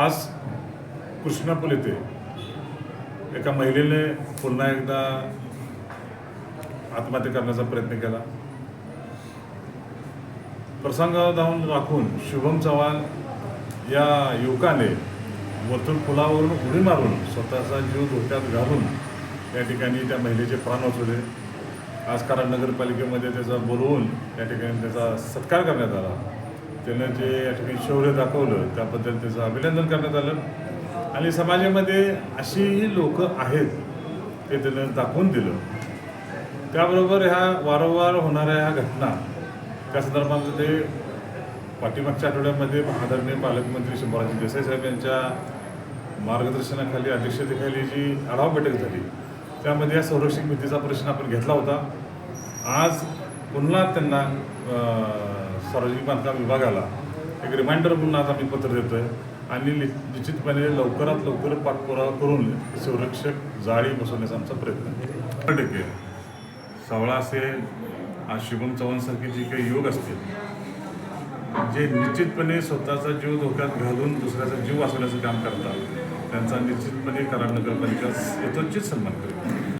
आज कृष्णापूर येथे एका महिलेने पुन्हा एकदा आत्महत्या करण्याचा प्रयत्न केला. प्रसंगावधान राखून शुभम चव्हाण या युवकाने वरतून पुलावरून उडी मारून स्वतःचा जीव धोक्यात घालून या ठिकाणी त्या महिलेचे प्राण वाचवले. आज कारण नगरपालिकेमध्ये त्याचा बोलवून या ठिकाणी त्याचा सत्कार करण्यात आला. त्यानं जे या ठिकाणी शौर्य दाखवलं त्याबद्दल त्याचं अभिनंदन करण्यात आलं. आणि समाजामध्ये अशीही लोक आहेत ते त्यानं दाखवून दिलं. त्याबरोबर ह्या वारंवार होणाऱ्या ह्या घटना त्या संदर्भामध्ये पाठीमागच्या आठवड्यामध्ये आदरणीय पालकमंत्री शंभराजी देसाई साहेब यांच्या मार्गदर्शनाखाली अध्यक्षतेखाली जी आढावा बैठक झाली त्यामध्ये या संरक्षण भिंतीचा प्रश्न आपण घेतला होता. आज पुन्हा त्यांना सार्वजनिक बांधकाम विभागाला एक रिमाइंडर म्हणून आज आम्ही पत्र देतोय. आणि निश्चितपणे लवकरात लवकर पाठपुरावा करून संरक्षक जाळी बसवण्याचा आमचा प्रयत्न टक्के. सावळा असेल आज शुभम चव्हाणसारखे जे काही योग असतील जे निश्चितपणे स्वतःचा जीव धोक्यात घालून दुसऱ्याचा जीव वाचवण्याचं काम करतात त्यांचा निश्चितपणे कराड नगरपालिका यथोचित सन्मान करतो